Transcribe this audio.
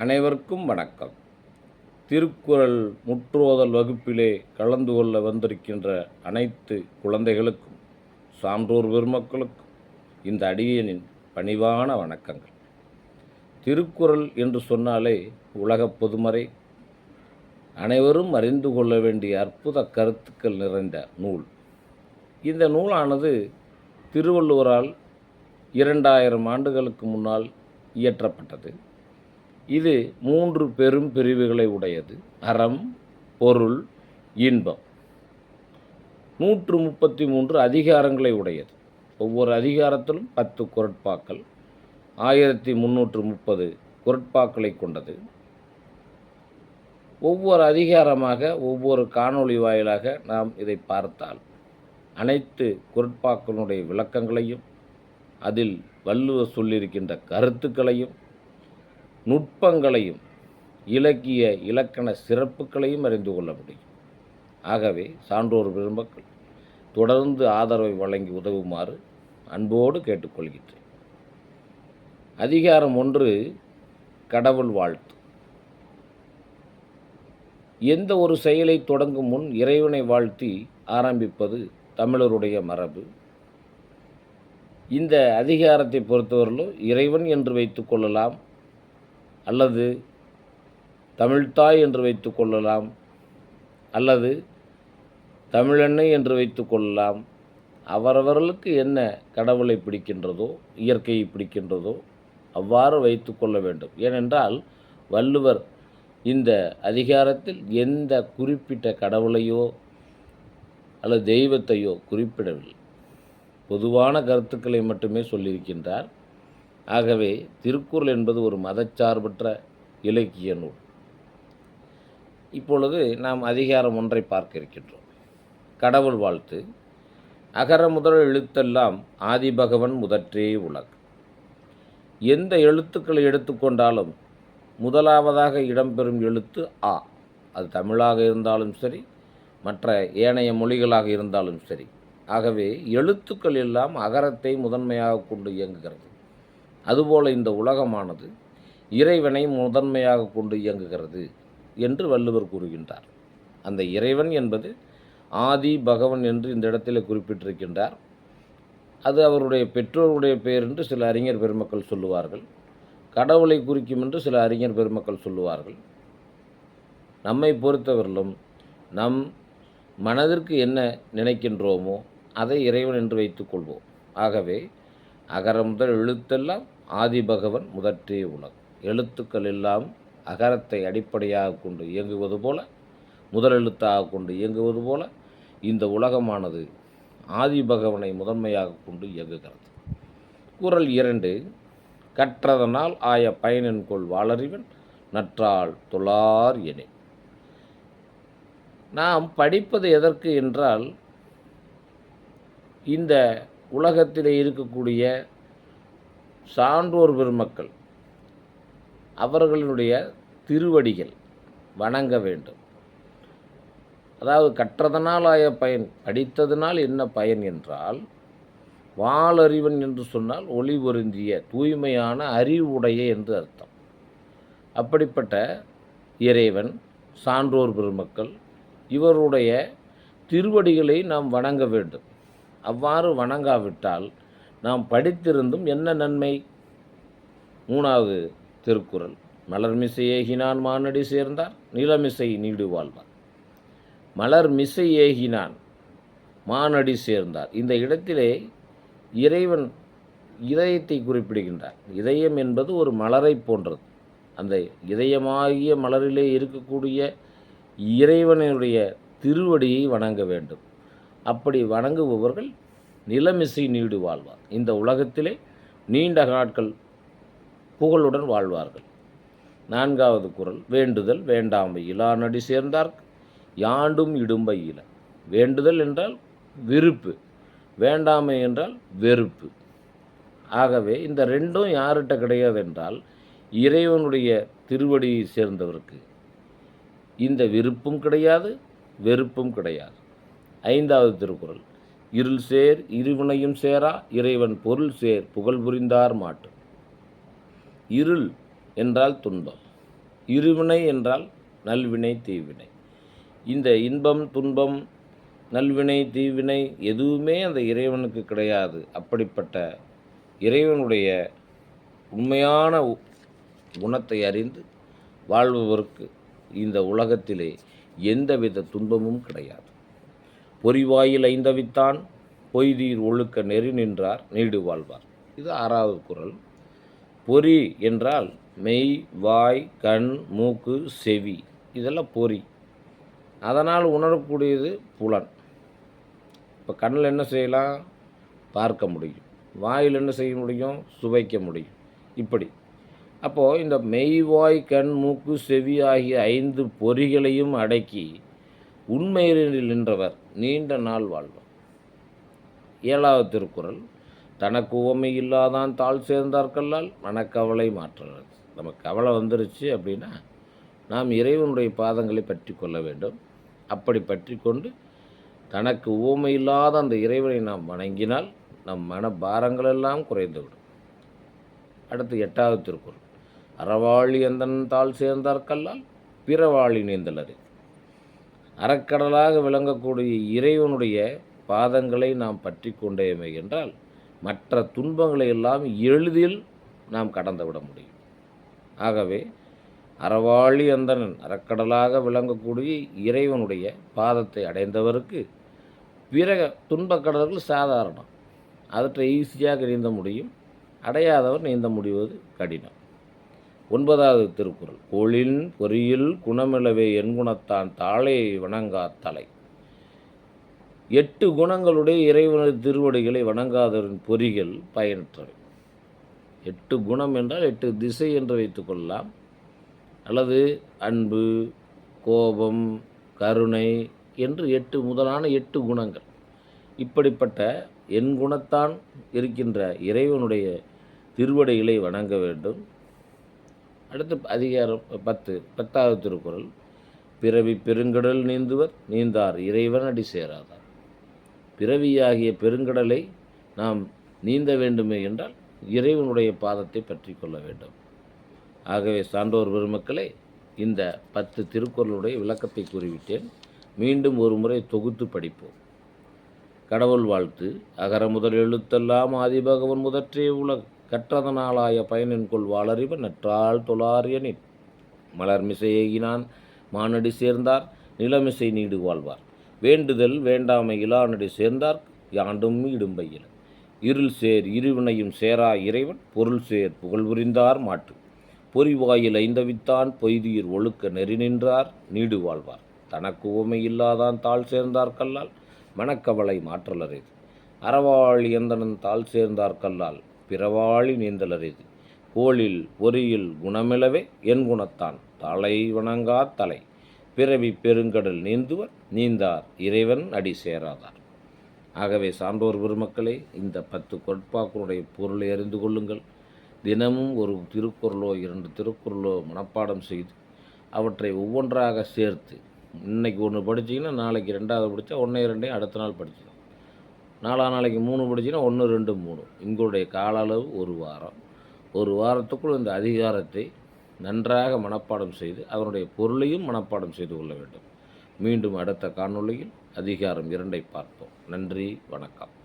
அனைவருக்கும் வணக்கம். திருக்குறள் முற்றோதல் வகுப்பிலே கலந்து கொள்ள வந்திருக்கின்ற அனைத்து குழந்தைகளுக்கும் சான்றோர் பெருமக்களுக்கும் இந்த அடியனின் பணிவான வணக்கங்கள். திருக்குறள் என்று சொன்னாலே உலகப் பொதுமறை. அனைவரும் அறிந்து கொள்ள வேண்டிய அற்புத கருத்துக்கள் நிறைந்த நூல். இந்த நூலானது திருவள்ளுவரால் இரண்டாயிரம் ஆண்டுகளுக்கு முன்னால் இயற்றப்பட்டது. இது மூன்று பெரும் பிரிவுகளை உடையது. அறம் பொருள் இன்பம். நூற்று முப்பத்தி மூன்று அதிகாரங்களை உடையது. ஒவ்வொரு அதிகாரத்திலும் பத்து குரட்பாக்கள். ஆயிரத்தி முந்நூற்று முப்பது குரட்பாக்களை கொண்டது. ஒவ்வொரு அதிகாரமாக ஒவ்வொரு காணொளி வாயிலாக நாம் இதை பார்த்தால் அனைத்து குரட்பாக்களுடைய விளக்கங்களையும் அதில் வள்ளுவர் சொல்லியிருக்கின்ற கருத்துக்களையும் நுட்பங்களையும் இலக்கிய இலக்கண சிறப்புகளையும் அறிந்து கொள்ள முடியும். ஆகவே சான்றோர் பெருமக்கள் தொடர்ந்து ஆதரவை வழங்கி உதவுமாறு அன்போடு கேட்டுக்கொள்கின்றேன். அதிகாரம் ஒன்று கடவுள் வாழ்த்து. எந்த ஒரு செயலை தொடங்கும் முன் இறைவனை வாழ்த்தி ஆரம்பிப்பது தமிழருடைய மரபு. இந்த அதிகாரத்தை பொறுத்தவரையிலும் இறைவன் என்று வைத்துக்கொள்ளலாம் அல்லது தமிழ்தாய் என்று வைத்து கொள்ளலாம் அல்லது தமிழெண்ணை என்று வைத்து கொள்ளலாம். அவரவர்களுக்கு என்ன கடவுளை பிடிக்கின்றதோ இயற்கையை பிடிக்கின்றதோ அவ்வாறு வைத்து கொள்ள வேண்டும். ஏனென்றால் வள்ளுவர் இந்த அதிகாரத்தில் எந்த குறிப்பிட்ட கடவுளையோ அல்லது தெய்வத்தையோ குறிப்பிடவில்லை. பொதுவான கருத்துக்களை மட்டுமே சொல்லியிருக்கின்றார். ஆகவே திருக்குறள் என்பது ஒரு மதச்சார்பற்ற இலக்கிய நூல். இப்பொழுது நாம் அதிகாரம் ஒன்றை பார்க்க இருக்கின்றோம். கடவுள் வாழ்த்து. அகர முதல் எழுத்தெல்லாம் ஆதிபகவன் முதற்றே உலகு. எந்த எழுத்துக்களை எடுத்துக்கொண்டாலும் முதலாவதாக இடம்பெறும் எழுத்து ஆ. அது தமிழாக இருந்தாலும் சரி மற்ற ஏனைய மொழிகளாக இருந்தாலும் சரி. ஆகவே எழுத்துக்கள் எல்லாம் அகரத்தை முதன்மையாக கொண்டு இயங்குகிறது. அதுபோல இந்த உலகமானது இறைவனை முதன்மையாக கொண்டு இயங்குகிறது என்று வள்ளுவர் கூறுகின்றார். அந்த இறைவன் என்பது ஆதி பகவன் என்று இந்த இடத்தில் குறிப்பிட்டிருக்கின்றார். அது அவருடைய பெற்றோருடைய பெயர் என்று சில அறிஞர் பெருமக்கள் சொல்லுவார்கள். கடவுளை குறிக்கும் என்று சில அறிஞர் பெருமக்கள் சொல்லுவார்கள். நம்மை பொறுத்தவரையிலும் நம் மனதிற்கு என்ன நினைக்கின்றோமோ அதை இறைவன் என்று வைத்துக்கொள்வோம் ஆகவே அகர முதல் எழுத்தெல்லாம் ஆதிபகவன் முதற்றே உலகம். எழுத்துக்கள் எல்லாம் அகரத்தை அடிப்படையாக கொண்டு இயங்குவது போல முதலெழுத்தாக கொண்டு இயங்குவது போல இந்த உலகமானது ஆதிபகவனை முதன்மையாக கொண்டு இயங்குகிறது. குரல் இரண்டு கற்றதனால் ஆய பயனென்கொள் வாளறிவன் நற்றால் தொழார் எனே நாம் படிப்பது எதற்கு என்றால் இந்த உலகத்தில் இருக்கக்கூடிய சான்றோர் பெருமக்கள் அவர்களுடைய திருவடிகள் வணங்க வேண்டும். அதாவது கற்றதனால் ஆய பயன் படித்ததனால் என்ன பயன் என்றால் வாளறிவன் என்று சொன்னால் ஒளி பொருந்திய தூய்மையான அறிவுடைய என்று அர்த்தம். அப்படிப்பட்ட இறைவன் சான்றோர் பெருமக்கள் இவருடைய திருவடிகளை நாம் வணங்க வேண்டும். அவ்வாறு வணங்காவிட்டால் நாம் படித்திருந்தும் என்ன நன்மை? மூணாவது திருக்குறள். மலர்மிசை ஏகினான் மானடி சேர்ந்தார் நிலமிசை நீடு வாழ்வார். மலர் மிசை ஏகினான் மானடி சேர்ந்தார். இந்த இடத்திலே இறைவன் இதயத்தை குறிப்பிடுகின்றார். இதயம் என்பது ஒரு மலரை போன்றது. அந்த இதயமாகிய மலரிலே இருக்கக்கூடிய இறைவனுடைய திருவடியை வணங்க வேண்டும். அப்படி வணங்குபவர்கள் நிலமிசை நீடு வாழ்வார். இந்த உலகத்திலே நீண்ட நாட்கள் புகழுடன் வாழ்வார்கள். நான்காவது குரல் வேண்டுதல் வேண்டாமை இலானடி சேர்ந்தார் யாண்டும் இடும்பை இல வேண்டுதல் என்றால் விருப்பு. வேண்டாமை என்றால் வெறுப்பு. ஆகவே இந்த ரெண்டும் யார்கிட்ட கிடையாது என்றால் இறைவனுடைய திருவடியை சேர்ந்தவருக்கு. இந்த விருப்பும் கிடையாது வெறுப்பும் கிடையாது. ஐந்தாவது திருக்குறள் இருள் சேர் இருவினையும் சேரா இறைவன் பொருள் சேர் புகழ் புரிந்தார் மாட்டு இருள் என்றால் துன்பம் இருவினை என்றால் நல்வினை தீவினை. இந்த இன்பம் துன்பம் நல்வினை தீவினை எதுவுமே அந்த இறைவனுக்கு கிடையாது. அப்படிப்பட்ட இறைவனுடைய உண்மையான குணத்தை அறிந்து வாழ்பவருக்கு இந்த உலகத்திலே எந்தவித துன்பமும் கிடையாது. பொறிவாயில் ஐந்தவித்தான் பொய்தீர் ஒழுக்க நெறி நின்றார் நீடு வாழ்வார். இது ஆறாவது குரல். பொறி என்றால் மெய் வாய் கண் மூக்கு செவி. இதெல்லாம் பொறி. அதனால் உணரக்கூடியது புலன். இப்போ கண்ணில் என்ன செய்யலாம்? பார்க்க முடியும். வாயில் என்ன செய்ய முடியும்? சுவைக்க முடியும். இப்படி. அப்போது இந்த மெய் வாய் கண் மூக்கு செவி ஆகிய ஐந்து பொறிகளையும் அடக்கி உண்மையில் நின்றவர் நீண்ட நாள் வாழ்வோம். ஏழாவது திருக்குறள் தனக்கு உவமை இல்லாதான் தாழ் சேர்ந்தார்கல்லால் மனக்கவலை மாற்றுறது நம்ம கவலை வந்துருச்சு அப்படின்னா நாம் இறைவனுடைய பாதங்களை பற்றி கொள்ள வேண்டும். அப்படி பற்றி கொண்டு தனக்கு உவமை இல்லாத அந்த இறைவனை நாம் வணங்கினால் நம் மன பாரங்களெல்லாம் குறைந்துவிடும். அடுத்து எட்டாவது திருக்குறள் அறவாளி எந்தன் தாள் சேர்ந்தார்கல்லால் பிறவாளி நீந்தலறி அறக்கடலாக விளங்கக்கூடிய இறைவனுடைய பாதங்களை நாம் பற்றி கொண்டேமே என்றால் மற்ற துன்பங்களை எல்லாம் எளிதில் நாம் கடந்துவிட முடியும். ஆகவே அறவாளி அந்தனன் அறக்கடலாக விளங்கக்கூடிய இறைவனுடைய பாதத்தை அடைந்தவருக்கு பிற துன்பக்கடல்கள் சாதாரணம். அதற்றை ஈஸியாக நீந்த முடியும். அடையாதவர் நீந்த முடிவது கடினம். ஒன்பதாவது திருக்குறள். கோளின் பொறியில் குணமிழவே எண்குணத்தான் தாளே வணங்கா தலை. எட்டு குணங்களுடைய இறைவனது திருவடிகளை வணங்காதவரின் பொறிகள் பயனற்றவை. எட்டு குணம் என்றால் எட்டு திசை என்று வைத்துக்கொள்ளலாம் அல்லது அன்பு கோபம் கருணை என்று எட்டு முதலான எட்டு குணங்கள். இப்படிப்பட்ட என் குணத்தான் இருக்கின்ற இறைவனுடைய திருவடிகளை வணங்க வேண்டும். அடுத்து அதிகாரம் பத்து பத்தாவது திருக்குறள். பிறவி பெருங்கடல் நீந்துவர் நீந்தார் இறைவன் அடி சேராதார். பிறவியாகிய பெருங்கடலை நாம் நீந்த வேண்டுமே என்றால் இறைவனுடைய பாதத்தை பற்றி கொள்ள வேண்டும். ஆகவே சான்றோர் பெருமக்களே இந்த பத்து திருக்குறளுடைய விளக்கத்தை கூறிவிட்டேன். மீண்டும் ஒரு முறை தொகுத்து படிப்போம். கடவுள் வாழ்த்து அகர முதல் எழுத்தெல்லாம் ஆதிபகவன் முதற்றே உலகம். கற்றதனாலாய பயனின்கொள் வாளறிவ நற்றால் தொழாரியனின் மலர்மிசை ஏகினான் மானடி சேர்ந்தார் நிலமிசை நீடு வாழ்வார். வேண்டுதல் வேண்டாமை இலானடி சேர்ந்தார் யாண்டும் இடும்பையில் இருள் சேர் இருவினையும் சேரா இறைவன் பொருள் சேர் புகழ் புரிந்தார் மாட்டு பொறிவாயில் ஐந்தவித்தான் பொய்தீர் ஒழுக்க நெறி நின்றார் நீடு வாழ்வார். தனக்கு உவமை இல்லாதான் தாழ் சேர்ந்தார் கல்லால் மனக்கவலை மாற்றலரேது அறவாழ் எந்தனன் தாழ் சேர்ந்தார் கல்லால் பிறவாளி நீந்தலரிது கோளில் பொறியில் குணமிலவே என் குணத்தான். தலை வணங்கா தலை. பிறவி பெருங்கடல் நீந்துவர் நீந்தார் இறைவன் அடி சேராதார். ஆகவே சான்றோர் பெருமக்களே இந்த பத்து கொட்பாக்களுடைய பொருளை அறிந்து கொள்ளுங்கள். தினமும் ஒரு திருக்குறளோ இரண்டு திருக்குறளோ மனப்பாடம் செய்து அவற்றை ஒவ்வொன்றாக சேர்த்து இன்னைக்கு ஒன்று படிச்சீங்கன்னா நாளைக்கு ரெண்டாவது படித்தா ஒன்றே ரெண்டையும் அடுத்த நாள் படிச்சு நாலா நாளைக்கு மூணு படிச்சீங்கன்னா ஒன்று ரெண்டு மூணு. உங்களுடைய கால அளவு ஒரு வாரம். ஒரு வாரத்துக்குள் இந்த அதிகாரத்தை நன்றாக மனப்பாடம் செய்து அதனுடைய பொருளையும் மனப்பாடம் செய்து கொள்ள வேண்டும். மீண்டும் அடுத்த காணொளியில் அதிகாரம் இரண்டை பார்ப்போம். நன்றி வணக்கம்.